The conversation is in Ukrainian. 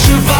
释放